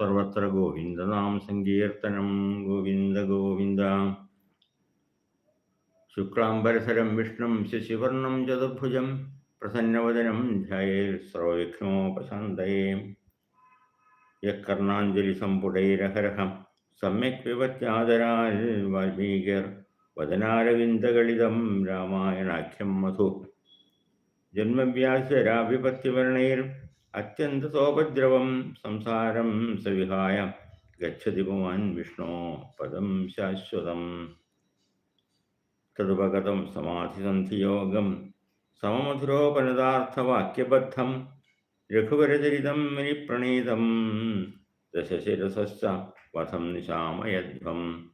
സർവത്ര ഗോവിന്ദനാം സങ്കീർത്തനം. ഗോവിന്ദ ഗോവിന്ദ. ശുക്ലാംബരസരം വിഷ്ണും ശശിവർണം ചതുർഭുജം പ്രസന്നവദനം ധ്യയേൽ സർവവിഘ്നോപശാന്തയേ. യക്കർണാഞ്ജലി സമ്പുടൈരഹരഹം സമ്യക് വിവത്യാദരാൽ വാൽമീകിർ വദനാരവിന്ദകളിതം രാമായണാഖ്യം മധു. ജന്മവ്യാസരാവിപത്തിവർണൈർ അത്യന്തസോപദ്രവം സംസാരം സവിഹായ. ഗച്ഛതി ഭവാൻ വിഷ്ണോ പദം ശാശ്വതം. തതുപഗതം സമാധിസന്ധിയോഗം. സമമധുരോപനദാർത്ഥവാക്യബദ്ധം രഘുവരചരിതം മുനിപ്രണീതം ദശശിരസശ്ച വധം നിശാമയധ്വം.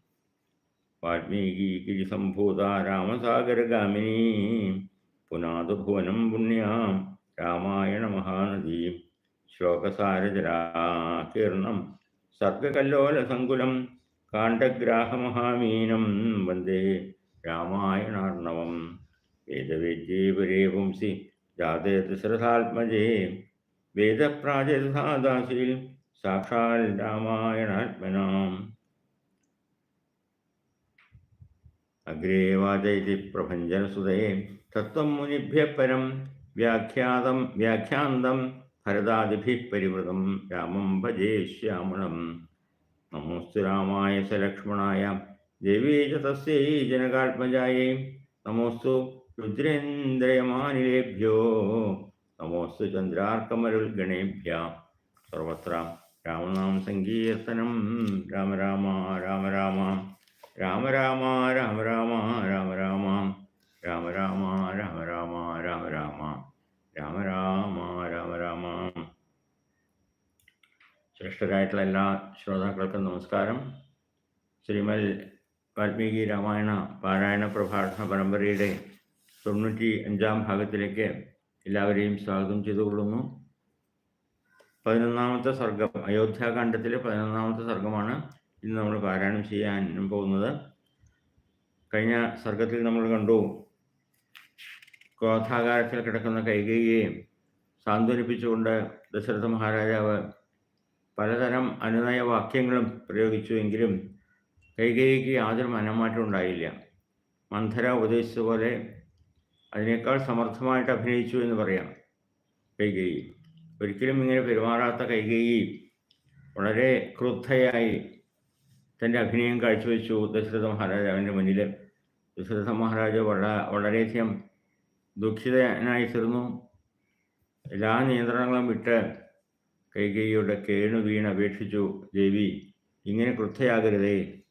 വാൽമീകിരിസംഭൂത രാമസാഗരഗാമിനീ. പുനാതു ഭുവനം പുണ്യാം. രാമായണ മഹാനദി ശ്ലോകസാരജരാകീർണം സർഗകല്ലോലസങ്കുലം കാണ്ഡഗ്രാഹമഹാമീനം വന്ദേ രാമായണാർണവം വേദവേദ്യേ പരേ പുംസി ജാതേ ദശരഥാത്മജേ സാക്ഷാൽ രാമായണാത്മനാം. അഗ്രേ വാചയതി പ്രഭഞ്ജനസുതേ തത്വം മുനിഭ്യ പരം വ്യാഖ്യാതം വ്യാഖ്യാന്തം ഭരതാദിഭി പരിവൃതം രാമം ഭജേ ശ്യാമണം നമോസ്തു രാമായ സലക്ഷ്മണായ ദേവീച തസ്യൈ ജനകാത്മജായൈ. നമോസ്തു രുദ്രേന്ദ്രയമാനിലേഭ്യോ. നമോസ്തു ചന്ദ്രാർക്കമരുൾഗണേഭ്യ. സർവത്ര രാമനാം സങ്കീർത്തനം. രാമ രാമ രാമ. രാമ രാമ രാമ രാമ. ശ്രേഷ്ഠരായിട്ടുള്ള എല്ലാ ശ്രോതാക്കൾക്കും നമസ്കാരം. ശ്രീമൽ വാൽമീകി രാമായണ പാരായണ പ്രഭാഷണ പരമ്പരയുടെ തൊണ്ണൂറ്റി അഞ്ചാം ഭാഗത്തിലേക്ക് എല്ലാവരെയും സ്വാഗതം ചെയ്തുകൊള്ളുന്നു. പതിനൊന്നാമത്തെ സർഗം അയോധ്യാകാന്ഡത്തിലെ പതിനൊന്നാമത്തെ സർഗമാണ് ഇന്ന് നമ്മൾ പാരായണം ചെയ്യാൻ പോകുന്നത്. കഴിഞ്ഞ സർഗത്തിൽ നമ്മൾ കണ്ടു ക്രോധാകാരത്തിൽ കിടക്കുന്ന കൈകേയിയെ സാന്ത്വനിപ്പിച്ചുകൊണ്ട് ദശരഥ മഹാരാജാവ് പലതരം അനുനയ വാക്യങ്ങളും പ്രയോഗിച്ചുവെങ്കിലും കൈകേയിക്ക് യാതൊരു മനമാറ്റം ഉണ്ടായില്ല. മന്ധര ഉപദേശിച്ചതുപോലെ അതിനേക്കാൾ സമർത്ഥമായിട്ട് അഭിനയിച്ചു എന്ന് പറയാം കൈകേയി. ഒരിക്കലും ഇങ്ങനെ പെരുമാറാത്ത കൈകേയി വളരെ ക്രുദ്ധയായി തന്റെ അഭിനയം കാഴ്ചവെച്ചു ദശരഥ മഹാരാജാവിന്റെ മുന്നിൽ ദശരഥ മഹാരാജ വള വളരെയധികം ദുഃഖിതനായി തീർന്നു. എല്ലാ നിയന്ത്രണങ്ങളും വിട്ട് കൈകേയിയുടെ കേണു വീണ് അപേക്ഷിച്ചു ദേവി ഇങ്ങനെ കൃത്യയാകരുതേ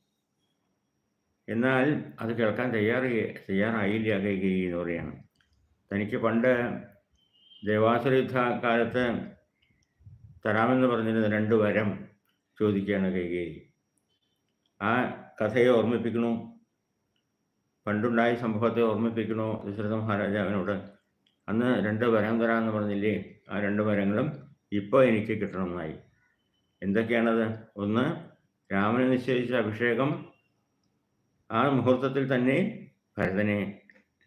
എന്നാൽ അത് കേൾക്കാൻ തയ്യാറി തയ്യാറായില്ല കൈകേയി എന്ന് പറയാണ്. തനിക്ക് പണ്ട് ദേവാസുര യുദ്ധ കാലത്ത് തരാമെന്ന് പറഞ്ഞിരുന്ന രണ്ട് വരം ചോദിക്കുകയാണ് കൈകേയി ആ കഥയെ ഓർമ്മിപ്പിക്കണു പണ്ടുണ്ടായ സംഭവത്തെ ഓർമ്മിപ്പിക്കണോ ദശരഥ മഹാരാജാവിനോട്. അന്ന് രണ്ട് വരം തരാമെന്ന് പറഞ്ഞില്ലേ? ആ രണ്ട് വരങ്ങളും ഇപ്പോൾ എനിക്ക് കിട്ടണമെന്നായി എന്തൊക്കെയാണത്? ഒന്ന് രാമന് നിശ്ചയിച്ച അഭിഷേകം. ആ മുഹൂർത്തത്തിൽ തന്നെ ഭരതനെ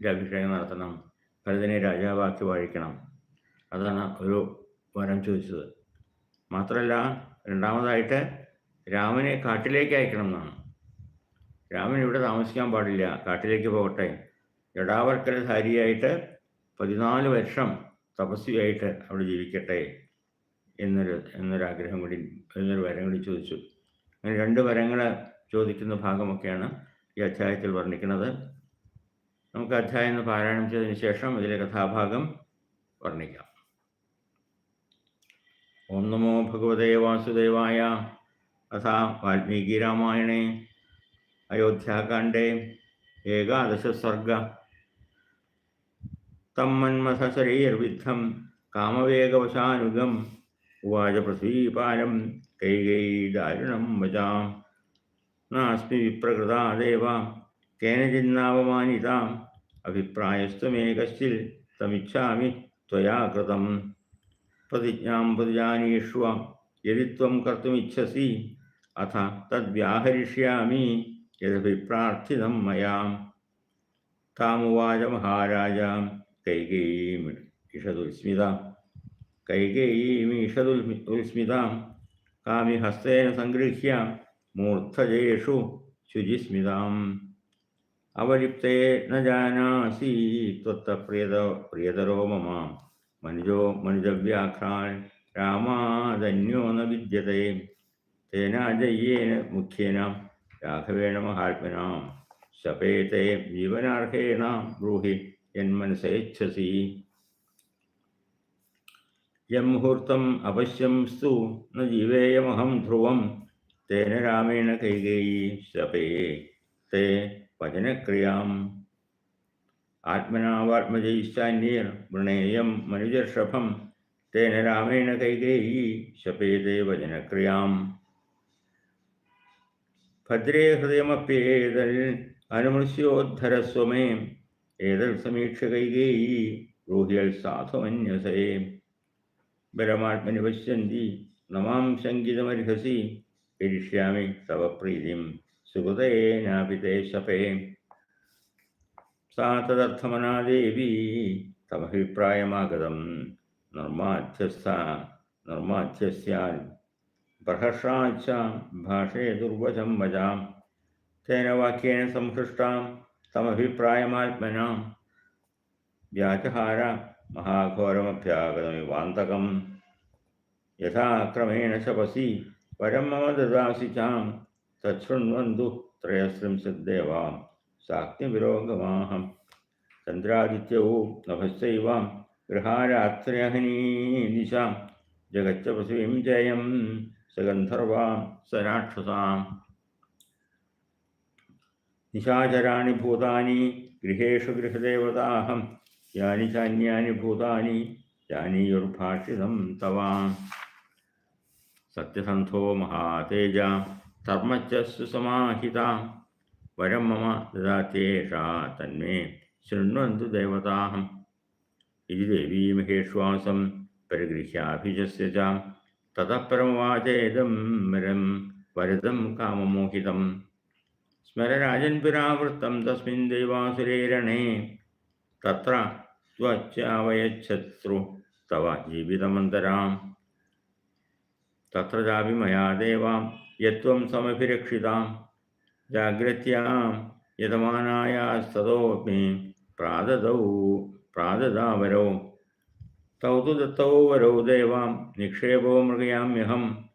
അഭിഷേകം നടത്തണം. ഭരതനെ രാജാവാക്കി വാഴിക്കണം. അതാണ് ഒരു വരം ചോദിച്ചത്. മാത്രമല്ല രണ്ടാമതായിട്ട് രാമനെ കാട്ടിലേക്ക് അയക്കണം എന്നാണ്. രാമൻ ഇവിടെ താമസിക്കാൻ പാടില്ല. കാട്ടിലേക്ക് പോകട്ടെ. ജടാവർക്കരധാരിയായിട്ട് പതിനാല് വർഷം തപസ്വിയായിട്ട് അവിടെ ജീവിക്കട്ടെ. എന്നൊരു എന്നൊരാഗ്രഹം കൂടി എന്നൊരു വരം കൂടി ചോദിച്ചു. അങ്ങനെ രണ്ട് വരങ്ങൾ ചോദിക്കുന്ന ഭാഗമൊക്കെയാണ് ഈ അധ്യായത്തിൽ വർണിക്കുന്നത്. നമുക്ക് അധ്യായം എന്ന് പാരായണം ചെയ്തതിന് ശേഷം ഇതിലെ കഥാഭാഗം വർണിക്കാം. ഓം നമോ ഭഗവതേ വാസുദേവായ അഥാ വാൽമീകി രാമായണേ അയോധ്യാകാണ്ഡേ ഏകാദശ സർഗ തം മന്മഥശരീർവിദ്ധം കാമവേഗവശാനുഗം ഉവാച പൃഥ്വീപാലം കൈകൈ ദാരുണം വചാം. നാസ്മി വിപ്രകൃതാ ദേവ കേനചിന്നാവമാനിതാം അഭിപ്രായസ്ത്വമേ കശ്ചിൽ തമിച്ഛാമി ത്വയാ കൃതം. പ്രതിജ്ഞാം പ്രതിജാനീഷ്വ യതി ത്വം കർത്തുമിച്ഛസി അഥ തദ്വ്യാഹരിഷ്യാമി യഥഭിപ്രാർത്ഥിതം മയാം. താമുവാച മഹാരാജാം കൈകൈ ഇഷതുൽസ്മിത കൈകേയീമീഷതുൽ ഉൽസ്മിത. കാമിഹസ്തേന സംഗൃഹ്യ മൂർധജേഷു ശുചിസ്മിതാം. അവലിപ്തേ ന ജാനാസി ത്വത്ത പ്രിയത പ്രിയതരോ മമ. മനുജോ മനുജവ്യാഘ്രാൻ രാമാധന്യോ ന വിദ്യത്തെ തേനാജയ്യേന മുഖ്യേന രാഘവേണ മഹാത്മനാം ശപേത്തെ ജീവനാർഹേണ ബ്രൂഹി യന്മനസേച്ഛസി यम मुहूर्तम अवश्यम स्तु न जीवेयमहम ध्रुव तेन रामेण कैकेयी सपे ते क्रिया आत्मनावात्मजैश्चान्यैर्वृणेयं मनुजर्षभं तेन रामेण कैकेयी शपेते क्रिया भद्रे हृदयमप्येदल् अनुमृष्योद्धरस्व मे। एदल् कैकेयी रूह्यल् साधुमन्यसे। പരമാത്മനി പശ്യന്തി നമാം ശങ്കിതമർഹസി കരിഷ്യാമി തവ പ്രീതിം സുഹൃതേനാപി തേ ശപേ സാ തദർത്ഥമനാ ദേവി തമഭിപ്രായമാഗതം നിർമാധ്യസ്ഥ നിർമാധ്യസ്യാൽ പ്രഹർഷാച്ച ഭാഷേ ദുർവശം വചാം തേന വാക്യേന സംഹൃഷ്ടാം തമഭിപ്രായമാത്മനാം വ്യാജഹാര महाघोरमभ्यागतमिवान्तकं यथा क्रमेण शपसि परं मम ददासि चां तच्छृण्वन्तु त्रयस्त्रिंशद्देवां साक्ष्यविरोगमाहं चन्द्रादित्यौ नभश्चैवां गृहारात्र्यहनीदिशां जगच्च पृथिवीं जयं सगन्धर्वां स राक्षसाम् निशाचराणि भूतानि गृहेषु गृहदेवताहं യാനി ചാന്യാനി ഭൂതാനി ജാനീയുർഭാഷിതം തവാം സത്യസന്ധോ മഹാതേജ ധർമ്മച്ച സുസമാഹിത വരം മമ ദാത്യേഷാ തന്മേ ശൃണ്വന്തു ദേവതാഹം ഇതി ദേവീ മഹേശ്വാസം പരിഗൃഹ്യാഭിജസ്യ ച തതഃ പരമവാചേദം വരം വരതം കാമമോഹിതം സ്മരരാജൻപുരാവൃത്തം തസ്മിൻ ദൈവാസുരേരണേ തത്ര ത്വച്ചാവയച്ഛത്രു തവ ജീവിതമന്തരാം. തത്ര ചാപി മയാ ദേവാം യത്വം സമഭിരക്ഷിതാം. ജാഗ്രത്യാം യതമാനായാസ്തതോപി പ്രാദദൗ പ്രാദദാവരോ. തൗ തു ദത്തൗ വരൗ ദേവാം നിക്ഷേപോ മൃഗയാമ്യഹം.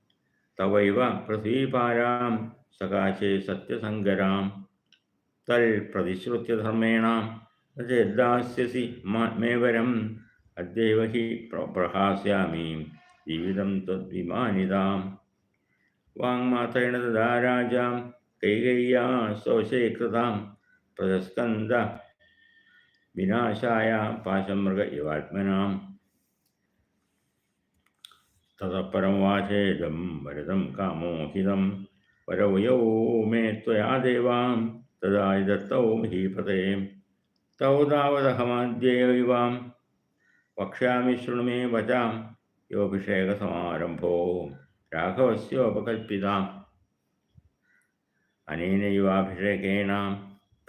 തവൈവ പൃഥ്വീപാരാം സകാശേ സത്യസങ്കരാം തൽ പ്രതിശ്രുത്യധർമ്മേണ. അത് ദാസ്യസി മേവരം അദ്യൈവ ഹി പ്രഹാസ്യാമി ജീവിതം തദ്വിമാനിതാം വാങ്മാത്രേണ ദാരാജാം കൈകയ്യാ ശോശീകൃതാം പ്രതസ്കന്ധ വിനാശായ പാശമൃഗ ഇവാത്മനാം തതപരം വാചേദം വരതം കാമോഹിതം വരവയോ മേ ത്വയാ ദേവാം തദായി ദത്തൗ ഹീപതേ തൗ താവദഹമാദ്യൈവാം വക്ഷ്യാമി ശൃണുമേ വചാം യോഭിഷേക സമാരംഭോ രാഘവസ്യോപകൽപ്പിതാം അനേനൈവാഭിഷേകേണ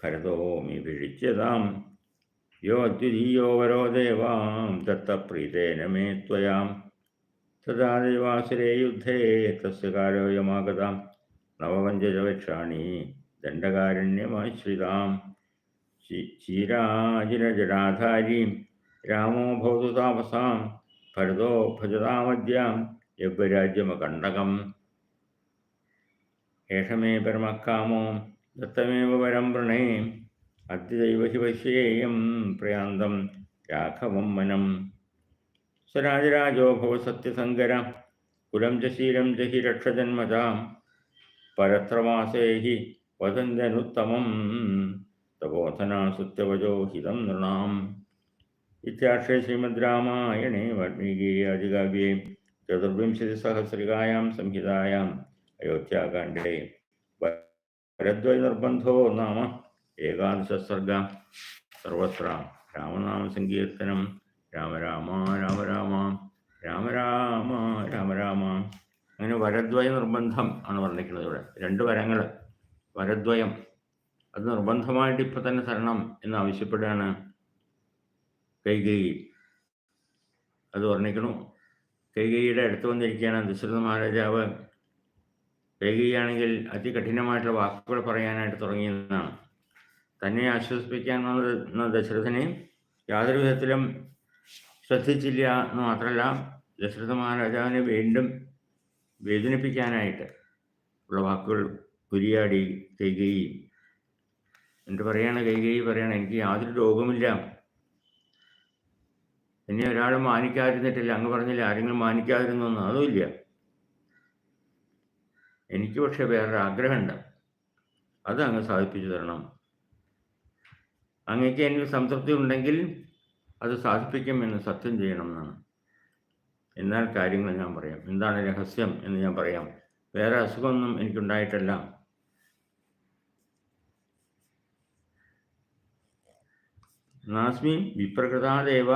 ഭരതോ മീഭിഷിച്യതാം യോ അദ്വിതീയോ വരോ ദേവാം ദത്തപ്രീതേന മേ ത്വയാം തഥാ ദൈവാസുരേ യുദ്ധേ തസ്യ കാലോയമാഗതാം നവപഞ്ചജവക്ഷാണി ദണ്ഡകാരണ്യമാശ്രിതാം ക്ഷീരാജിരജടാധാരീം രാമോ ഭവതു താപസാം ഭരതോ ഭജതാമദ്യാം യജ്ഞരാജ്യമകണ്ഡകം ഏഷമേ പരമക്കാമോ ദത്തമേവ പരം വൃണേ അദ്യദൈവ ഹി പശ്യേയം പ്രയാന്തം രാഘവം മനം. സ്വരാജരാജോ ഭവ സത്യസങ്കര കുലം ച ശീലം ച ഹി രക്ഷജന്മജാം പരത്രമാസേ ഹി വദന്തനുത്തമം തപോധനാ സുത്യവചോ ഹിതം നൃണാം ഇത്യാക്ഷേ ശ്രീമദ് രാമായണേ വാൽമീകി ആദികാവ്യേ ചതുർവിംശതിസഹസ്രികായാം സംഹിതായാം അയോധ്യാകാണ്ഡേ വരദ്വൈ നിർബന്ധോ നാമ ഏകാദശ സർഗ സർവത്ര രാമനാമ സങ്കീർത്തനം രാമ രാമ രാമ രാമ രാമ രാമ രാമ രാമ അങ്ങനെ വരദ്വയ നിർബന്ധം ആണ് പറഞ്ഞിരിക്കുന്നത് ഇവിടെ. രണ്ട് വരങ്ങൾ. വരദ്വയം. അത് നിർബന്ധമായിട്ട് ഇപ്പൊ തന്നെ തരണം എന്ന് ആവശ്യപ്പെടുകയാണ് കൈകേയി. അത് വർണിക്കണു കൈകേയിയുടെ അടുത്ത് വന്നിരിക്കുകയാണ് ദശരഥ മഹാരാജാവ്. കൈകൈയാണെങ്കിൽ അതികഠിനമായിട്ടുള്ള വാക്കുകൾ പറയാനായിട്ട് തുടങ്ങിയെന്നാണ് തന്നെ ആശ്വസിപ്പിക്കാൻ ദശരഥനെ യാതൊരു വിധത്തിലും ശ്രദ്ധിച്ചില്ല എന്ന് മാത്രമല്ല ദശരഥ മഹാരാജാവിനെ വീണ്ടും വേദനിപ്പിക്കാനായിട്ട് ഉള്ള വാക്കുകൾ കുരിയാടി കൈകൈ എന്നിട്ട് പറയാണ് കൈകൈ പറയാണ് എനിക്ക് യാതൊരു രോഗമില്ല എന്നെ ഒരാളും മാനിക്കാതിരുന്നിട്ടില്ല അങ്ങ് പറഞ്ഞില്ല ആരെങ്കിലും മാനിക്കാതിരുന്നു എന്ന്? അതുമില്ല എനിക്ക് പക്ഷെ വേറൊരു ആഗ്രഹമുണ്ട്. അത് അങ്ങ് സാധിപ്പിച്ചു തരണം. അങ്ങേക്ക് എനിക്ക് സംതൃപ്തി ഉണ്ടെങ്കിൽ അത് സാധിപ്പിക്കുമെന്ന് സത്യം ചെയ്യണം എന്നാണ്. എന്നാൽ കാര്യങ്ങൾ ഞാൻ പറയാം. എന്താണ് രഹസ്യം എന്ന് ഞാൻ പറയാം. വേറെ അസുഖമൊന്നും എനിക്കുണ്ടായിട്ടല്ല. നാസ്മി വിപ്രകൃതാദേവ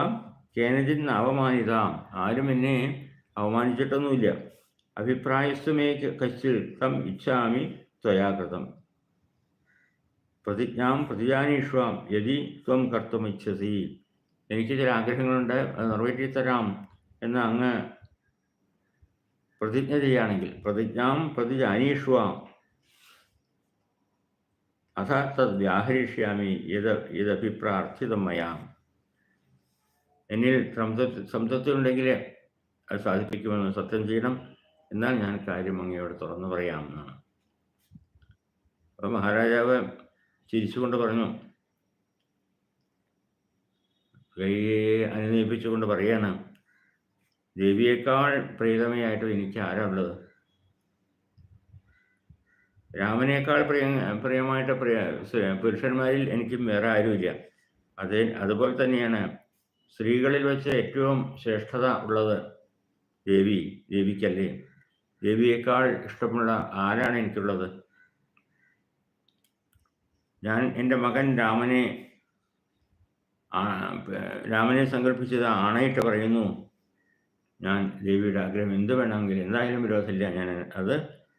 കേനചിൻ അവമാനിത ആരും എന്നെ അവമാനിച്ചിട്ടൊന്നുമില്ല. അഭിപ്രായസ്തുമേ കശ്ചിൽ തം ഇച്ഛാമി ത്വയാകൃതം. പ്രതിജ്ഞാം പ്രതിജാനീഷ്വാം യതി ത്വം കർത്തും ഇച്ഛസി എനിക്ക് ചില ആഗ്രഹങ്ങളുണ്ട് അത് നിറവേറ്റി തരാം എന്ന് അങ്ങ് പ്രതിജ്ഞ ചെയ്യുകയാണെങ്കിൽ പ്രതിജ്ഞാം പ്രതിജാനീഷ്വാം അഥ തത് വ്യാഹരിഷ്യാമി യത് യദഭിപ്രാർത്ഥിതം മയാ. എന്നിൽ സംതൃപ്തി സംതൃപ്തി ഉണ്ടെങ്കിൽ അത് സാധിപ്പിക്കുമെന്ന് സത്യം ചെയ്യണം. എന്നാൽ ഞാൻ കാര്യം അങ്ങയോട് തുറന്നു പറയാം എന്നാണ്. അപ്പോൾ മഹാരാജാവ് ചിരിച്ചുകൊണ്ട് പറഞ്ഞു കൈയെ അനുനയിപ്പിച്ചുകൊണ്ട് പറയാണ് ദേവിയേക്കാൾ പ്രീതമയായിട്ട് എനിക്ക് ആരാ ഉള്ളത്? രാമനേക്കാൾ പ്രിയ പ്രിയമായിട്ട് പ്രിയ പുരുഷന്മാരിൽ എനിക്കും വേറെ ആരുമില്ല. അത് അതുപോലെ തന്നെയാണ് സ്ത്രീകളിൽ വെച്ച് ഏറ്റവും ശ്രേഷ്ഠത ഉള്ളത് ദേവി ദേവിക്കല്ലേ? ദേവിയേക്കാൾ ഇഷ്ടമുള്ള ആരാണ് എനിക്കുള്ളത്? ഞാൻ എന്റെ മകൻ രാമനെ രാമനെ സങ്കല്പിച്ചത് ആണയിട്ട് പറയുന്നു. ഞാൻ ദേവിയുടെ ആഗ്രഹം എന്ത് വേണമെങ്കിലും എന്തായാലും വിരോധമില്ല. ഞാൻ അത്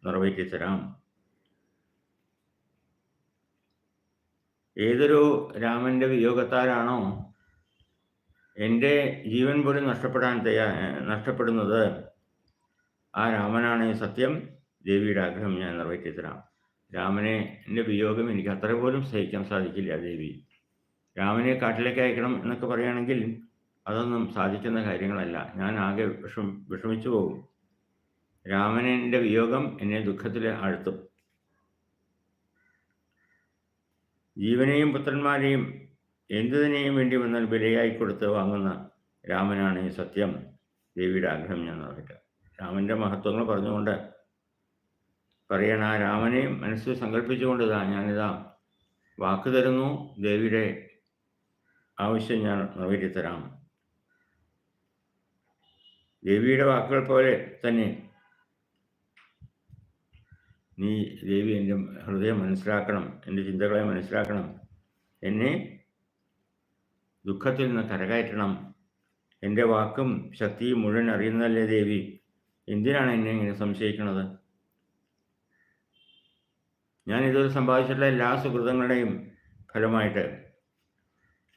നിറവേറ്റി തരാം ഏതൊരു രാമന്റെ വിയോഗത്താലാണോ എന്റെ ജീവൻ പോലും നഷ്ടപ്പെടാൻ തയ്യാ നഷ്ടപ്പെടുന്നത് ആ രാമനാണ് സത്യം. ദേവിയുടെ ആഗ്രഹം ഞാൻ നിറവേറ്റി തരാം. രാമനെ എന്റെ വിയോഗം എനിക്ക് അത്ര പോലും സഹിക്കാൻ സാധിക്കില്ല ദേവി. രാമനെ കാട്ടിലേക്ക് അയക്കണം എന്നൊക്കെ പറയുകയാണെങ്കിൽ അതൊന്നും സാധിക്കുന്ന കാര്യങ്ങളല്ല. ഞാൻ ആകെ വിഷം വിഷമിച്ചു പോകും. രാമനെ വിയോഗം എന്നെ ദുഃഖത്തിൽ ആഴ്ത്തും. ജീവനെയും പുത്രന്മാരെയും എന്തിനേയും വേണ്ടി വന്നാൽ വിലയായി കൊടുത്ത് വാങ്ങുന്ന രാമനാണ് ഈ സത്യം. ദേവിയുടെ ആഗ്രഹം ഞാൻ പറയട്ടെ രാമന്റെ മഹത്വങ്ങൾ പറഞ്ഞുകൊണ്ട് പറയണ ആ രാമനെയും മനസ്സിൽ സങ്കല്പിച്ചുകൊണ്ട് ഇതാ ഞാനിതാ വാക്ക് തരുന്നു. ദേവിയുടെ ആവശ്യം ഞാൻ നിറവേറ്റിത്തരാം. ദേവിയുടെ വാക്കുകൾ പോലെ തന്നെ നീ ദേവി എന്റെ ഹൃദയം മനസ്സിലാക്കണം എന്റെ ചിന്തകളെ മനസ്സിലാക്കണം. എന്നെ ദുഃഖത്തിൽ നിന്ന് കരകയറ്റണം. എന്റെ വാക്കും ശക്തിയും മുഴുവൻ അറിയുന്നതല്ലേ ദേവി? എന്തിനാണ് എന്നെ ഇങ്ങനെ സംശയിക്കുന്നത്? ഞാൻ ഇതുവരെ സമ്പാദിച്ചിട്ടുള്ള എല്ലാ സുഹൃതങ്ങളുടെയും ഫലമായിട്ട്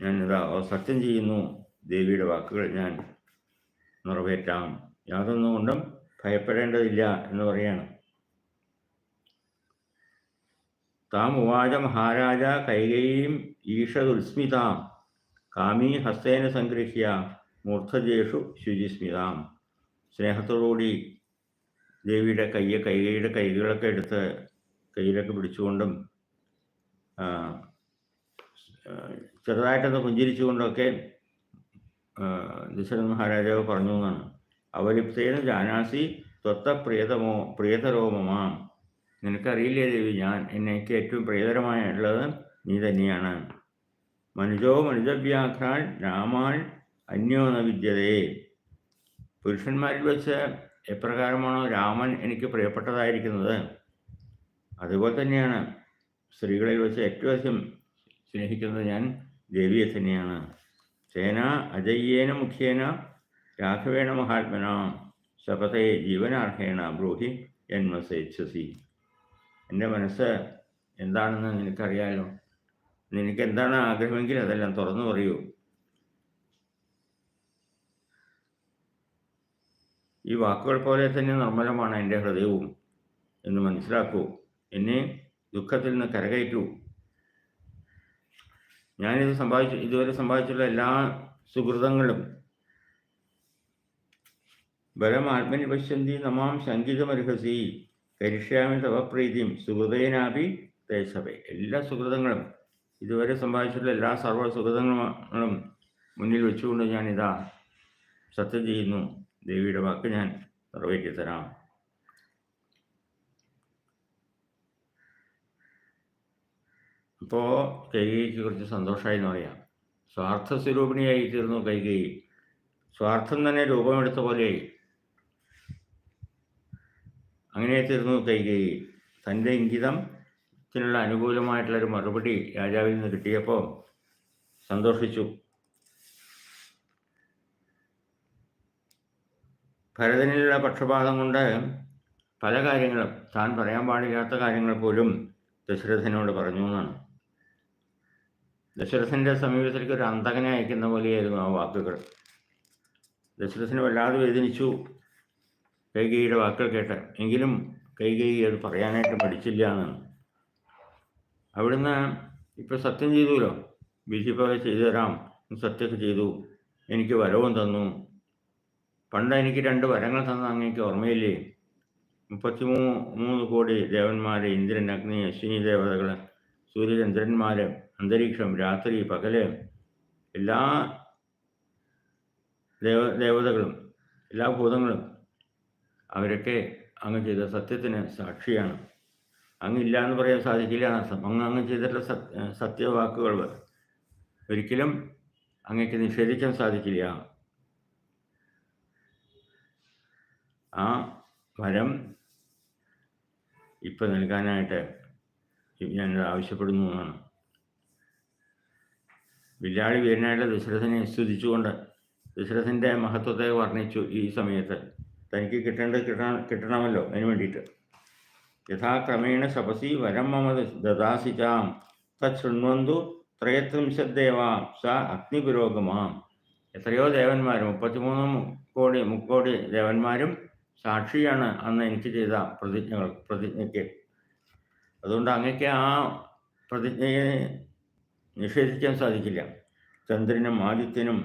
ഞാൻ ഇതാ സത്യം ചെയ്യുന്നു. ദേവിയുടെ വാക്കുകൾ ഞാൻ നിറവേറ്റാം. യാതൊന്നുകൊണ്ടും ഭയപ്പെടേണ്ടതില്ല എന്ന് പറയാണ്. താം ഉവാച മഹാരാജ കൈകയും ഈഷദുൽസ്മിതാം കാമീ ഹസ്തേന സംഗ്രഹ്യ മൂർധജേഷു ശുചിസ്മിതാം. സ്നേഹത്തോടുകൂടി ദേവിയുടെ കയ്യെ കൈകയുടെ കൈകളൊക്കെ എടുത്ത് കയ്യിലൊക്കെ പിടിച്ചുകൊണ്ടും ചെറുതായിട്ടൊന്ന് പുഞ്ചിരിച്ചുകൊണ്ടൊക്കെ ദശരഥ മഹാരാജാവ് പറഞ്ഞു എന്നാണ്. അവലിപ്തേന ജാനാസി ത്വത്ത പ്രിയതമോ പ്രിയതരോമമാം നിനക്കറിയില്ലേ ദേവി ഞാൻ എനിക്ക് ഏറ്റവും പ്രിയതരമായുള്ളത് നീ തന്നെയാണ്. മനുജോ മനുജവ്യാഘ്രാൻ രാമാൻ അന്യോന വിദ്യതേ പുരുഷന്മാരിൽ വെച്ച് എപ്രകാരമാണോ രാമൻ എനിക്ക് പ്രിയപ്പെട്ടതായിരിക്കുന്നത്? അതുപോലെ തന്നെയാണ് സ്ത്രീകളിൽ വെച്ച് ഏറ്റവും അധികം സ്നേഹിക്കുന്നത് ഞാൻ ദേവിയെ തന്നെയാണ്. സേന അജയ്യേന മുഖ്യേന രാഘവേണ മഹാത്മന ശപതയെ ജീവനാർഹേണ ബ്രൂഹി ജന്മസേച്ഛസി എന്റെ മനസ്സ് എന്താണെന്ന് നിനക്കറിയാലോ? നിനക്ക് എന്താണ് ആഗ്രഹമെങ്കിൽ അതെല്ലാം തുറന്നു പറയൂ. ഈ വാക്കുകൾ പോലെ തന്നെ നിർമ്മലമാണ് എന്റെ ഹൃദയവും. എന്ന് മനസ്സിലാക്കൂ. എന്നെ ദുഃഖത്തിൽ നിന്ന് കരകയറ്റൂ. ഞാനിത് സമ്പാദിച്ചു ഇതുവരെ സമ്പാദിച്ചുള്ള എല്ലാ സുഹൃതങ്ങളും ബലം ആത്മനി പശ്യന്തി നമാം ശങ്കിതമർഹസി കരിഷ്യാമി തവപ്രീതിയും സുഹൃതേനാഭി തേശവേ എല്ലാ സുഹൃതങ്ങളും ഇതുവരെ സമ്പാദിച്ചിട്ടുള്ള എല്ലാ സർവ സുഹൃതങ്ങളും മുന്നിൽ വെച്ചുകൊണ്ട് ഞാനിതാ സത്യം ചെയ്യുന്നു. ദേവിയുടെ വാക്ക് ഞാൻ നിറവേറ്റി തരാം. അപ്പോൾ കൈകൈക്ക് കുറച്ച് സന്തോഷമായി എന്ന് പറയാം. സ്വാർത്ഥ സ്വരൂപിണിയായി തീർന്നു കൈകൈ സ്വാർത്ഥം തന്നെ രൂപമെടുത്ത പോലെയായി. അങ്ങനെ കൈകൈ. തന്റെ ഇംഗിതത്തിനുള്ള അനുകൂലമായിട്ടുള്ളൊരു മറുപടി രാജാവിൽ നിന്ന് കിട്ടിയപ്പോൾ സന്തോഷിച്ചു. ഭരതനിലുള്ള പക്ഷപാതം കൊണ്ട് പല കാര്യങ്ങളും താൻ പറയാൻ പാടില്ലാത്ത കാര്യങ്ങൾ പോലും ദശരഥനോട് പറഞ്ഞു എന്നാണ്. ദശരഥന്റെ സമീപത്തിലേക്ക് ഒരു അന്തകനെ അയക്കുന്ന പോലെയായിരുന്നു ആ വാക്കുകൾ. ദശരഥന് വല്ലാതെ വേദനിച്ചു. കൈകൈയുടെ വാക്കുകൾ കേട്ട്. എങ്കിലും കൈകൈ അത് പറയാനായിട്ട് പഠിച്ചില്ല എന്നാണ് അവിടുന്ന് ഇപ്പോൾ സത്യം ചെയ്തുല്ലോ. ബി പോലെ ചെയ്തു തരാം. സത്യമൊക്കെ ചെയ്തു. എനിക്ക് വരവും തന്നു. പണ്ട് എനിക്ക് രണ്ട് വരങ്ങൾ തന്ന അങ്ങേക്ക് ഓർമ്മയില്ലേ? മുപ്പത്തി മൂന്ന് കോടി ദേവന്മാർ ഇന്ദ്രൻ അഗ്നി അശ്വിനി ദേവതകൾ സൂര്യചന്ദ്രന്മാർ അന്തരീക്ഷം രാത്രി പകൽ എല്ലാ ദേവ ദേവതകളും എല്ലാ ഭൂതങ്ങളും അവരൊക്കെ അങ്ങ് ചെയ്ത സത്യത്തിന് സാക്ഷിയാണ്. അങ്ങില്ല എന്ന് പറയാൻ സാധിക്കില്ല. അങ്ങ് അങ്ങ് ചെയ്തിട്ടുള്ള സത്യ സത്യവാക്കുകൾ ഒരിക്കലും അങ്ങക്ക് നിഷേധിക്കാൻ സാധിക്കില്ല. ആ വരം ഇപ്പം നൽകാനായിട്ട് ഞാൻ ആവശ്യപ്പെടുന്നു എന്നാണ്. വില്ലാളി വീരനായിട്ട് ദശരഥനെ സ്തുതിച്ചുകൊണ്ട് ദശരഥന്റെ മഹത്വത്തെ വർണിച്ചു ഈ സമയത്ത്. തനിക്ക് കിട്ടേണ്ടത് കിട്ടണം കിട്ടണമല്ലോ അതിന് വേണ്ടിയിട്ട്. യഥാക്രമേണ ശപസി വരം മമ ദദാസിചാം തത് ശൃണ്വന്തു ത്രയത്രിംശദ്ദേവാം. സ അഗ്നിപുരോഗമാം. എത്രയോ ദേവന്മാർ മുപ്പത്തിമൂന്ന് കോടി മുക്കോടി ദേവന്മാരും സാക്ഷിയാണ് അന്ന് എനിക്ക് ചെയ്ത പ്രതിജ്ഞകൾ പ്രതിജ്ഞയ്ക്ക്. അതുകൊണ്ട് അങ്ങക്ക് ആ പ്രതിജ്ഞയെ നിഷേധിക്കാൻ സാധിക്കില്ല. ചന്ദ്രനും ആദിത്യനും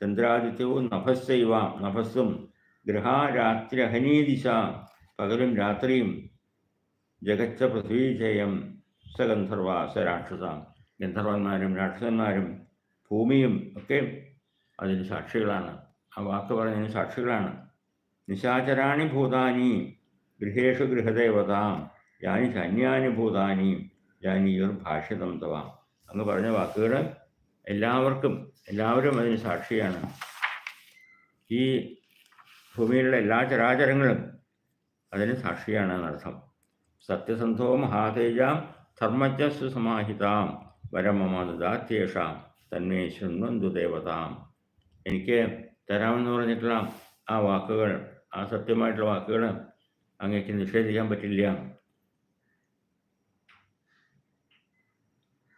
ചന്ദ്രാദിത്യവും നഭസ്സൈവ നഭസ്സും ഗ്രഹാരാത്രിഹനീദിശ പകലും രാത്രിയും ജഗച്ച പൃഥ്വീജയം സഗന്ധർവാസ രാക്ഷസ ഗന്ധർവന്മാരും രാക്ഷസന്മാരും ഭൂമിയും ഒക്കെ അതിന് സാക്ഷികളാണ്. ആ വാക്ക് പറഞ്ഞതിന് സാക്ഷികളാണ്. നിശാചരാണി ഭൂതാനി ഗൃഹേഷു ഗൃഹദേവതാം യാനി ധന്യാനി ഭൂതാനി യാനിയോർ ഭാഷ്യതം തവ അങ്ങ് പറഞ്ഞ വാക്കുകൾ എല്ലാവർക്കും എല്ലാവരും അതിന് സാക്ഷിയാണ്. ഈ ഭൂമിയിലുള്ള എല്ലാ ചരാചരങ്ങളും അതിന് സാക്ഷിയാണ് എന്നർത്ഥം സത്യസന്ധോ മഹാതേജാം ധർമ്മജസ്തു സുസമാഹിതാം വരമമദാത്യേഷാം തന്മേ ശൃണ്വന്തു ദേവതാം. എനിക്ക് തരാമെന്ന് പറഞ്ഞിട്ടുള്ള ആ വാക്കുകൾ ആ സത്യമായിട്ടുള്ള വാക്കുകൾ അങ്ങേക്ക് നിഷേധിക്കാൻ പറ്റില്ല.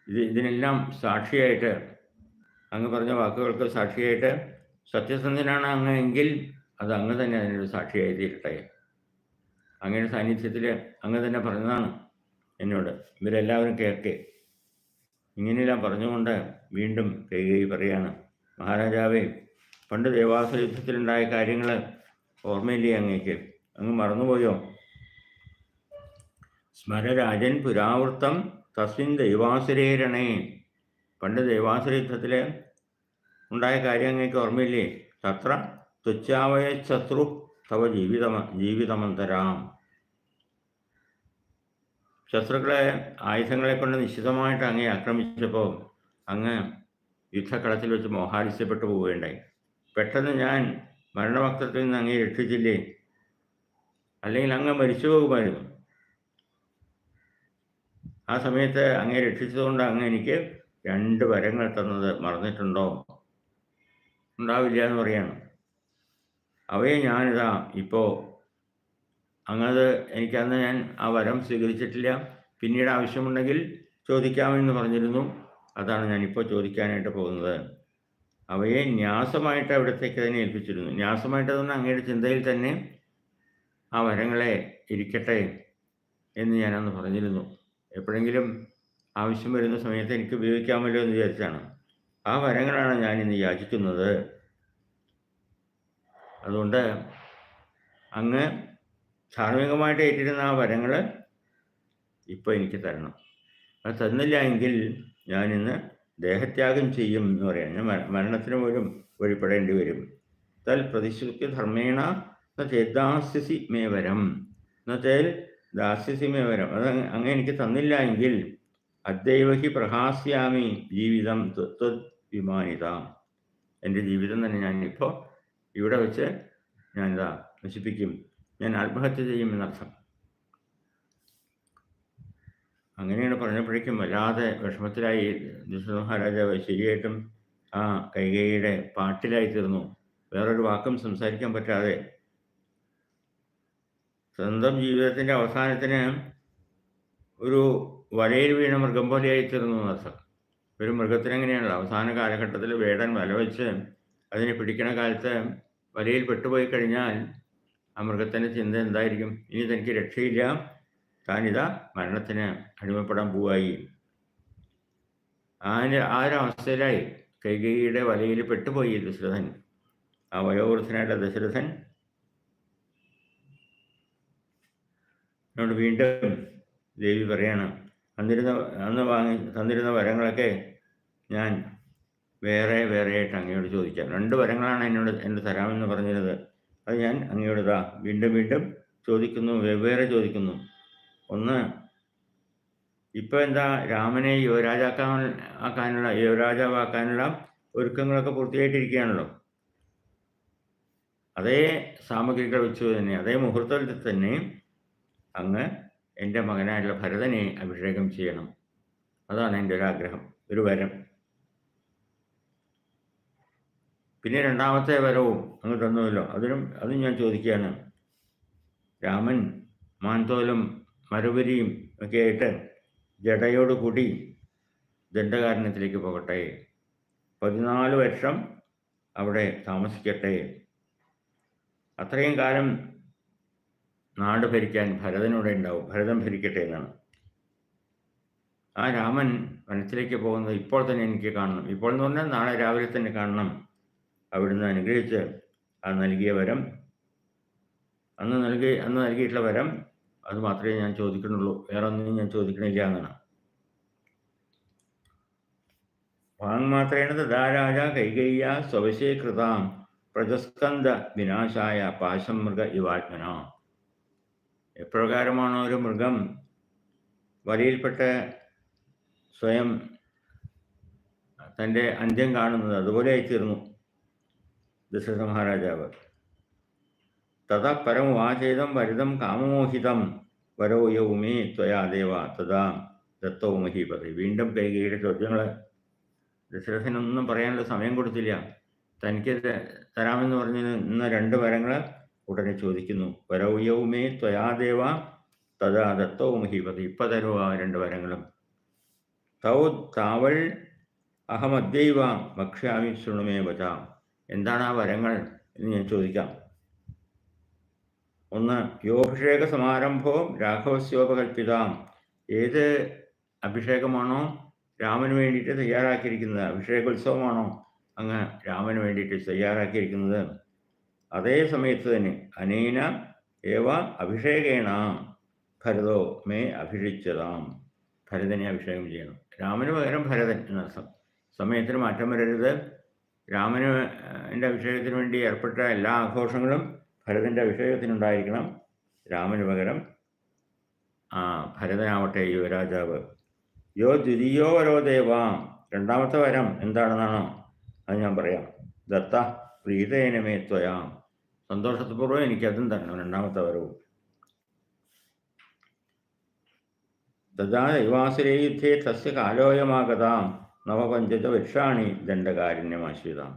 ഇത് ഇതിനെല്ലാം സാക്ഷിയായിട്ട് അങ്ങ് പറഞ്ഞ വാക്കുകൾക്ക് സാക്ഷിയായിട്ട് സത്യസന്ധനാണ് അങ്ങ് എങ്കിൽ അത് അങ്ങ് തന്നെ അതിനൊരു സാക്ഷിയായി തീരട്ടെ. അങ്ങയുടെ സാന്നിധ്യത്തിൽ അങ്ങ് തന്നെ പറഞ്ഞതാണ് എന്നോട്. ഇവരെല്ലാവരും കേൾക്കെ. ഇങ്ങനെയെല്ലാം പറഞ്ഞുകൊണ്ട് വീണ്ടും കൈകൈ പറയാണ്. മഹാരാജാവേ പണ്ട് ദേവാസ യുദ്ധത്തിലുണ്ടായ കാര്യങ്ങൾ ഓർമ്മയില്ലേ അങ്ങേക്ക്? അങ്ങ് മറന്നുപോയോ? സ്മരരാജൻ പുരാവൃത്തം തസ്മിൻ ദൈവാസുരേരണേ. പണ്ട് ദൈവാസുര യുദ്ധത്തിൽ ഉണ്ടായ കാര്യം അങ്ങേക്ക് ഓർമ്മയില്ലേ? തത്ര തുച്ഛാവയ ശത്രു തവ ജീവിത ജീവിതമന്തരാം. ശത്രുക്കളെ ആയുധങ്ങളെ കൊണ്ട് നിശ്ചിതമായിട്ട് അങ്ങേ ആക്രമിച്ചപ്പോൾ അങ്ങ് യുദ്ധക്കളത്തിൽ വെച്ച് മോഹാരിസ്യപ്പെട്ടു പോവുകയുണ്ടായി. പെട്ടെന്ന് ഞാൻ മരണവക്തത്തിൽ നിന്ന് അങ്ങേ രക്ഷിച്ചില്ലേ? അല്ലെങ്കിൽ അങ്ങ് മരിച്ചു പോകുമായിരുന്നു. ആ സമയത്ത് അങ്ങേ രക്ഷിച്ചതുകൊണ്ട് അങ്ങ് എനിക്ക് രണ്ട് വരങ്ങൾ തന്നത് മറന്നിട്ടുണ്ടോ? ഉണ്ടാവില്ല എന്ന് പറയാണ്. അവയെ ഞാനിതാ ഇപ്പോൾ അങ്ങനത് എനിക്കന്ന് ഞാൻ ആ വരം സ്വീകരിച്ചിട്ടില്ല. പിന്നീട് ആവശ്യമുണ്ടെങ്കിൽ ചോദിക്കാമെന്ന് പറഞ്ഞിരുന്നു. അതാണ് ഞാനിപ്പോൾ ചോദിക്കാനായിട്ട് പോകുന്നത്. അവയെ ന്യാസമായിട്ട് അവിടത്തേക്ക് തന്നെ ഏൽപ്പിച്ചിരുന്നു. ന്യാസമായിട്ട് തന്നെ അങ്ങയുടെ ചിന്തയിൽ തന്നെ ആ വരങ്ങളെ ഇരിക്കട്ടെ എന്ന് ഞാനന്ന് പറഞ്ഞിരുന്നു. എപ്പോഴെങ്കിലും ആവശ്യം വരുന്ന സമയത്ത് എനിക്ക് ഉപയോഗിക്കാമല്ലോ എന്ന് വിചാരിച്ചാണ്. ആ വരങ്ങളാണ് ഞാൻ ഇന്ന് യാചിക്കുന്നത്. അതുകൊണ്ട് അങ്ങ് ധാർമ്മികമായിട്ട് ഏറ്റിരുന്ന ആ വരങ്ങൾ ഇപ്പോൾ എനിക്ക് തരണം. അത് തന്നില്ല എങ്കിൽ ഞാനിന്ന് ദേഹത്യാഗം ചെയ്യും എന്ന് പറയാം. ഞാൻ മരണത്തിന് പോലും വഴിപ്പെടേണ്ടി വരും. തൽ പ്രതിശ്രുത്യ ധർമ്മേണ ചേദാസ്യസി മേ വരം. എന്നുവെച്ചാൽ ദാസ്യസി മേ വരം. അത് അങ്ങ് എനിക്ക് തന്നില്ല എങ്കിൽ അദ്ദൈവഹി പ്രഹാസ്യാമി ജീവിതം വിമാനിത. എന്റെ ജീവിതം തന്നെ ഞാനിപ്പോൾ ഇവിടെ വെച്ച് ഞാൻ ഇതാ നശിപ്പിക്കും. ഞാൻ ആത്മഹത്യ ചെയ്യുമെന്നർത്ഥം അങ്ങനെയാണ് പറഞ്ഞപ്പോഴേക്കും വല്ലാതെ വിഷമത്തിലായി. ദശരഥ മഹാരാജാവ് ശരിയായിട്ടും ആ കൈകൈയുടെ പാട്ടിലായി തീർന്നു വേറൊരു വാക്കും സംസാരിക്കാൻ പറ്റാതെ. സ്വന്തം ജീവിതത്തിന്റെ അവസാനത്തിന് ഒരു വലയിൽ വീണ മൃഗം പോലെയായി തീർന്നു എന്നർത്ഥം. ഒരു മൃഗത്തിനെങ്ങനെയാണല്ലോ? അവസാന കാലഘട്ടത്തിൽ വേടൻ വല വെച്ച് അതിനെ പിടിക്കണ കാലത്ത് വലയിൽ പെട്ടുപോയി കഴിഞ്ഞാൽ ആ മൃഗത്തിന്റെ ചിന്ത എന്തായിരിക്കും? ഇനി തനിക്ക് രക്ഷയില്ല. താനിതാ മരണത്തിന് അടിമപ്പെടാൻ പോവായി. ആന് ആ ഒരവസ്ഥയിലായി കൈകൈയുടെ വലയിൽ പെട്ടുപോയി ദശരഥൻ. ആ വയോവൃദ്ധനായിട്ട് ദശരഥൻ എന്നോട് വീണ്ടും ദേവി പറയാണ് തന്നിരുന്ന അന്ന് വാങ്ങി തന്നിരുന്ന വരങ്ങളൊക്കെ ഞാൻ വേറെ വേറെ ആയിട്ട് അങ്ങയോട് ചോദിക്കാം രണ്ട് വരങ്ങളാണ് എന്നോട് എന്റെ തരാമെന്ന് പറഞ്ഞിരുന്നത്. അത് ഞാൻ അങ്ങയോട് ഇതാ വീണ്ടും വീണ്ടും ചോദിക്കുന്നു വെവ്വേറെ ചോദിക്കുന്നു. ഒന്ന് ഇപ്പൊ എന്താ രാമനെ യുവരാജാക്കാൻ ആക്കാനുള്ള യുവരാജാവാക്കാനുള്ള ഒരുക്കങ്ങളൊക്കെ പൂർത്തിയായിട്ടിരിക്കുകയാണല്ലോ. അതേ സാമഗ്രികൾ വെച്ച് തന്നെ അതേ മുഹൂർത്തത്തിൽ തന്നെ അങ്ങ് എന്റെ മകനായിട്ടുള്ള ഭരതനെ അഭിഷേകം ചെയ്യണം. അതാണ് എന്റെ ഒരു ആഗ്രഹം ഒരു വരം. പിന്നെ രണ്ടാമത്തെ വരവും അങ്ങ് തന്നുമല്ലോ അതിനും അതും ഞാൻ ചോദിക്കുകയാണ്. രാമൻ മാൻതോലും മരവരിയും ഒക്കെ ആയിട്ട് ജടയോട് കൂടി ദണ്ഡകാരണത്തിലേക്ക് പോകട്ടെ. പതിനാല് വർഷം അവിടെ താമസിക്കട്ടെ. അത്രയും കാലം നാട് ഭരിക്കാൻ ഭരതനൂടെ ഉണ്ടാവും. ഭരതം ഭരിക്കട്ടെ എന്നാണ്. ആ രാമൻ വനത്തിലേക്ക് പോകുന്നത് ഇപ്പോൾ തന്നെ എനിക്ക് കാണണം. ഇപ്പോൾ എന്ന് പറഞ്ഞാൽ നാളെ രാവിലെ തന്നെ കാണണം. അവിടുന്ന് അനുഗ്രഹിച്ച് ആ നൽകിയ വരം അന്ന് നൽകി അന്ന് നൽകിയിട്ടുള്ള വരം അത് മാത്രമേ ഞാൻ ചോദിക്കുന്നുള്ളൂ. വേറെ ഒന്നും ഞാൻ ചോദിക്കണില്ല എന്നാണ്. വാങ്മാത്രേണ തഥാരാജ കൈകയ്യ സ്വവശീകൃതാം പ്രജസ്കന്ധ വിനാശായ പാശം മൃഗ ഇവാത്മന എപ്രകാരമാണോ ഒരു മൃഗം വലയിൽപ്പെട്ട് സ്വയം തന്റെ അന്ത്യം കാണുന്നത് അതുപോലെ ആയിത്തീർന്നു. ദശരഥ മഹാരാജാവ്. തഥാ പരം വാചേതം വരിതം കാമമോഹിതം വരോ യൗമേ ത്വയാ ദേവ തഥാ ദത്തോ മഹീപതി വീണ്ടും കൈകയുടെ ചോദ്യങ്ങൾ ദശരഥനൊന്നും പറയാനുള്ള സമയം കൊടുത്തില്ല. തനിക്ക് തരാമെന്ന് പറഞ്ഞ ഇന്ന് രണ്ട് വരങ്ങൾ ഉടനെ ചോദിക്കുന്നു. വരോ യൗമേ ത്വയാ ദേവ തഥാ ദത്തോ മഹീപതി ഇപ്പം തരുമോ ആ രണ്ട് വരങ്ങളും. തൗ താവൾ അഹമദ്യൈവ ഭക്ഷ്യാമി ശൃണുമേ വചാം. എന്താണ് ആ വരങ്ങൾ എന്ന് ഞാൻ ചോദിക്കാം. ഒന്ന് യോഭിഷേക സമാരംഭവും രാഘവസ്യോപകൽപ്പിതാം ഏത് അഭിഷേകമാണോ രാമന് വേണ്ടിയിട്ട് തയ്യാറാക്കിയിരിക്കുന്നത്? അഭിഷേകോത്സവമാണോ അങ്ങ് രാമന് വേണ്ടിയിട്ട് തയ്യാറാക്കിയിരിക്കുന്നത്? അതേ സമയത്ത് തന്നെ അനേന ഏവ അഭിഷേകേണ ഭരതോ മേ അഭിഷിച്ചതാം. ഭരതനെ അഭിഷേകം ചെയ്യണം. രാമന് പകരം ഭരതൻ എന്നർത്ഥം സമയത്തിന് മാറ്റം വരരുത്. രാമന് എന്റെ അഭിഷേകത്തിന് വേണ്ടി ഏർപ്പെട്ട എല്ലാ ആഘോഷങ്ങളും ഭരതന്റെ അഭിഷേകത്തിനുണ്ടായിരിക്കണം. രാമന് പകരം ആ ഭരതനാവട്ടെ യുവരാജാവ്. യോ ദ്വിതീയോ വരോ ദേവാം രണ്ടാമത്തെ വരം എന്താണെന്നാണോ അത് ഞാൻ പറയാം. ദത്ത പ്രീതേനമേ ത്വയാം. സന്തോഷപൂർവം എനിക്ക് അതും തരണം രണ്ടാമത്തെ വരവും. തഥാ ദൈവാസുരേ യുദ്ധേ തസ്യ കാലോയമാകതാം നവപഞ്ചജ വർഷാണി ദണ്ഡകാരുണ്യമാശ്രിതം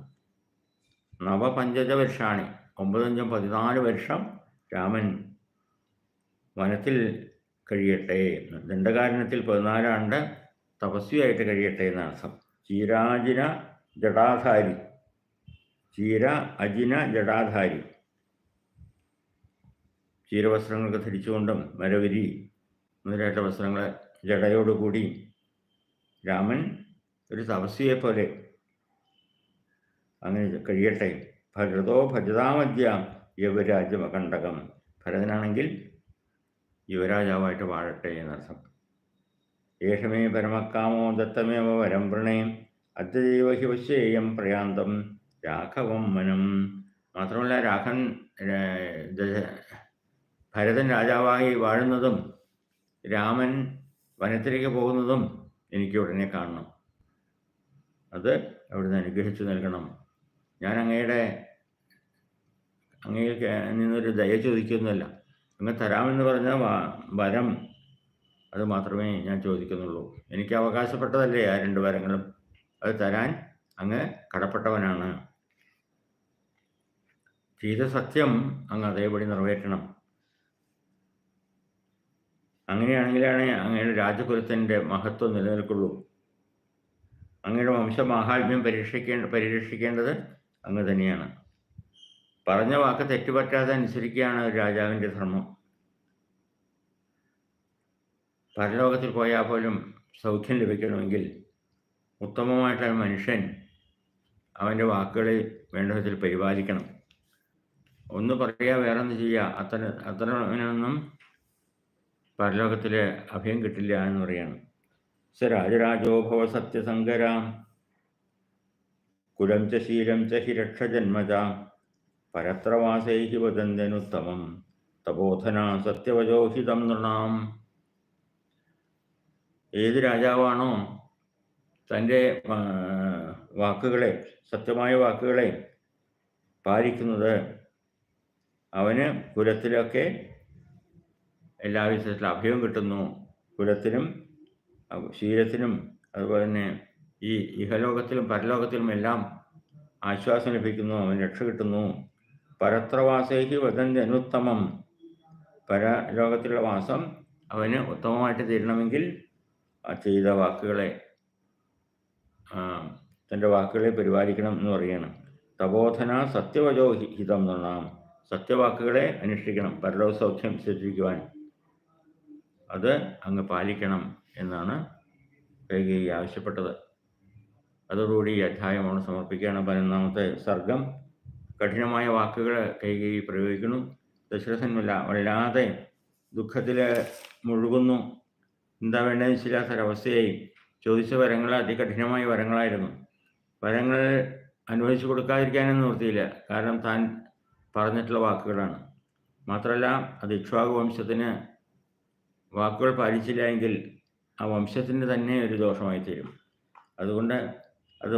നവപഞ്ചജ വർഷാണി ഒമ്പതഞ്ചും പതിനാല് വർഷം രാമൻ വനത്തിൽ കഴിയട്ടെ ദണ്ഡകാരണത്തിൽ പതിനാലാണ്ട് തപസ്വിയായിട്ട് കഴിയട്ടെ എന്ന അർത്ഥം ചീരാജിന ജടാധാരി ചീര അജിന ജടാധാരി. ചീരവസ്ത്രങ്ങളൊക്കെ ധരിച്ചുകൊണ്ടും മരവരി മുതലായിട്ട വസ്ത്രങ്ങൾ ജടയോടുകൂടി രാമൻ ഒരു തപസ്വിയെ പോലെ അങ്ങനെ കഴിയട്ടെ. ഭരതോ ഭജതാമധ്യ യുവരാജമകണ്ടകം ഭരതനാണെങ്കിൽ യുവരാജാവായിട്ട് വാഴട്ടെ എന്നർത്ഥം. ഏഷമേ പരമക്കാമോ ദത്തമേവ വരം പ്രണയം. അദ്ദേഹി ഹിവശ്യേയം പ്രയാന്തം രാഘവം മനം. മാത്രമല്ല രാഘൻ ഭരതൻ രാജാവായി വാഴുന്നതും രാമൻ വനത്തിലേക്ക് പോകുന്നതും എനിക്ക് ഉടനെ കാണണം. അത് അവിടുന്ന് അനുഗ്രഹിച്ചു നൽകണം. ഞാൻ അങ്ങയുടെ അങ്ങയിൽ നിന്നൊരു ദയ ചോദിക്കുന്നില്ല. അങ്ങ് തരാമെന്ന് പറഞ്ഞ വരം അത് മാത്രമേ ഞാൻ ചോദിക്കുന്നുള്ളൂ. എനിക്ക് അവകാശപ്പെട്ടതല്ലേ ആ രണ്ട് വരങ്ങളും? അത് തരാൻ അങ്ങ് കടപ്പെട്ടവനാണ്. ചെയ്ത സത്യം അങ്ങ് അതേപടി നിറവേറ്റണം. അങ്ങനെയാണെങ്കിലാണ് അങ്ങയുടെ രാജകുലത്തിന്റെ മഹത്വം നിലനിൽക്കുള്ളൂ. അങ്ങയുടെ വംശമാഹാത്മ്യം പരിരക്ഷിക്കേണ്ട പരിരക്ഷിക്കേണ്ടത് അങ്ങ് തന്നെയാണ്. പറഞ്ഞ വാക്ക് തെറ്റുപറ്റാതെ അനുസരിക്കുകയാണ് രാജാവിന്റെ ധർമ്മം. പരലോകത്തിൽ പോയാൽ പോലും സൗഖ്യം ലഭിക്കണമെങ്കിൽ ഉത്തമമായിട്ടൊരു മനുഷ്യൻ അവന്റെ വാക്കുകളെ വേണ്ട വിധത്തിൽ പരിപാലിക്കണം. ഒന്ന് പറയുക വേറെ വേറൊന്ന് ചെയ്യുക. അത്ര അത്രനൊന്നും പരലോകത്തിൽ അഭയം കിട്ടില്ല എന്ന് പറയാണ് സ രാജരാജോഭവ സത്യസങ്കരാം കുലം ച ശീലം ച ഹിരക്ഷജന്മജ പരത്രവാസൈഹി വദന്തനുത്തമം തപോധന സത്യവജോഹിതം നൃണാം ഏത് രാജാവാണോ തന്റെ വാക്കുകളെ സത്യമായ വാക്കുകളെ പാലിക്കുന്നത് അവന് കുലത്തിലൊക്കെ എല്ലാ വിധത്തിലും അഭയം കിട്ടുന്നു. കുലത്തിനും ശീലത്തിനും അതുപോലെ തന്നെ ഈ ഇഹലോകത്തിലും പരലോകത്തിലും എല്ലാം ആശ്വാസം ലഭിക്കുന്നു അവൻ രക്ഷ കിട്ടുന്നു. പരത്രവാസേഹി വദന്തി അനുത്തമം. പരലോകത്തിലുള്ള വാസം അവന് ഉത്തമമായിട്ട് തീരണമെങ്കിൽ ആ ചെയ്ത വാക്കുകളെ തന്റെ വാക്കുകളെ പരിപാലിക്കണം എന്ന് പറയുകയാണ്. തബോധന സത്യവചോ ഹിതം എന്നാം സത്യവാക്കുകളെ അനുഷ്ഠിക്കണം പരലോക സൗഖ്യം സൃഷ്ടിക്കുവാൻ. അത് അങ്ങ് പാലിക്കണം. എന്നാണ് കൈകേയി ആവശ്യപ്പെട്ടത്. അതോടുകൂടി ഈ അധ്യായം അവിടെ സമർപ്പിക്കുകയാണ്. പതിനൊന്നാമത്തെ സർഗം. കഠിനമായ വാക്കുകൾ കൈകേയി പ്രയോഗിക്കുന്നു. ദശരഥൻ വല്ലാതെ ദുഃഖത്തിൽ മുഴുകുന്നു. എന്താ വേണ്ടതെന്ന് വെച്ചില്ലാത്തൊരവസ്ഥയായി ചോദിച്ച വരങ്ങൾ അതികഠിനമായ വരങ്ങളായിരുന്നു. വരങ്ങൾ അനുവദിച്ചു കൊടുക്കാതിരിക്കാനും നിർത്തിയില്ല കാരണം താൻ പറഞ്ഞിട്ടുള്ള വാക്കുകളാണ്. മാത്രമല്ല അത് ഇക്ഷ്വാകു വംശത്തിന് വാക്കുകൾ പാലിച്ചില്ല എങ്കിൽ ആ വംശത്തിന് തന്നെ ഒരു ദോഷമായി തീരും. അതുകൊണ്ട് അത്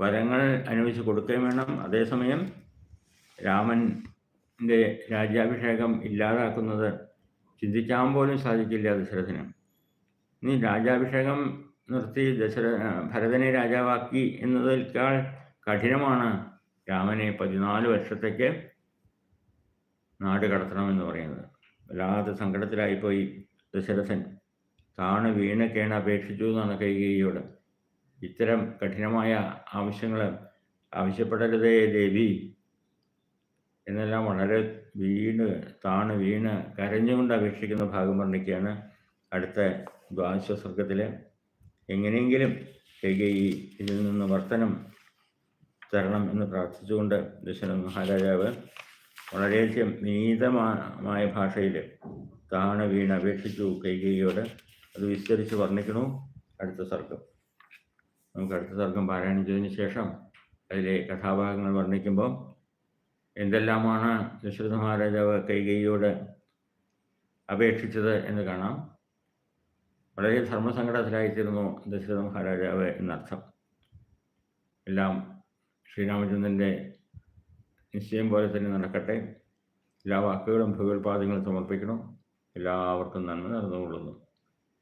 വരങ്ങൾ അനുവദിച്ച് കൊടുക്കുകയും വേണം. അതേസമയം രാമന്റെ രാജ്യാഭിഷേകം ഇല്ലാതാക്കുന്നത് ചിന്തിക്കാൻ പോലും സാധിക്കില്ല ദശരഥന്. ഇനി രാജാഭിഷേകം നിർത്തി ദശര ഭരതനെ രാജാവാക്കി എന്നതിനേക്കാൾ കഠിനമാണ് രാമനെ പതിനാല് വർഷത്തേക്ക് നാട് കടത്തണമെന്ന് പറയുന്നത്. വല്ലാതെ സങ്കടത്തിലായിപ്പോയി ദശരഥൻ. താണ് വീണൊക്കെയാണ് അപേക്ഷിച്ചു എന്നാണ് കൈകേയിയോട്. ഇത്തരം കഠിനമായ ആവശ്യങ്ങൾ ആവശ്യപ്പെടരുതേ ദേവി. എന്നെല്ലാം വളരെ വീണ് താണ് വീണ് കരഞ്ഞുകൊണ്ട് അപേക്ഷിക്കുന്ന ഭാഗം വർണിക്കുകയാണ് അടുത്ത ദ്വാദശ സർഗത്തിൽ എങ്ങനെയെങ്കിലും കൈകേയി ഇതിൽ നിന്ന് വർത്തനം തരണം എന്ന് പ്രാർത്ഥിച്ചുകൊണ്ട് ദശന മഹാരാജാവ് വളരെയധികം നീതമായ ഭാഷയിൽ താണ വീണ് അപേക്ഷിച്ചു കൈകേയിയോട്. അത് വിസ്തരിച്ച് വർണിക്കണു. അടുത്ത സർഗം. നമുക്ക് അടുത്ത സർഗം പാരായണം ചെയ്തതിന് ശേഷം അതിലെ കഥാഭാഗങ്ങൾ വർണിക്കുമ്പോൾ എന്തെല്ലാമാണ് ദശരഥ മഹാരാജാവ് കൈകൈയോട് അപേക്ഷിച്ചത് എന്ന് കാണാം. വളരെ ധർമ്മസങ്കടത്തിലായിത്തീരുന്നു ദശരഥ മഹാരാജാവ് എന്നർത്ഥം. എല്ലാം ശ്രീരാമചന്ദ്രന്റെ നിശ്ചയം പോലെ തന്നെ നടക്കട്ടെ. എല്ലാ വാക്കുകളും ഭഗവത്പാദങ്ങളും സമർപ്പിക്കണം. എല്ലാവർക്കും നന്മ നടന്നുകൊള്ളുന്നു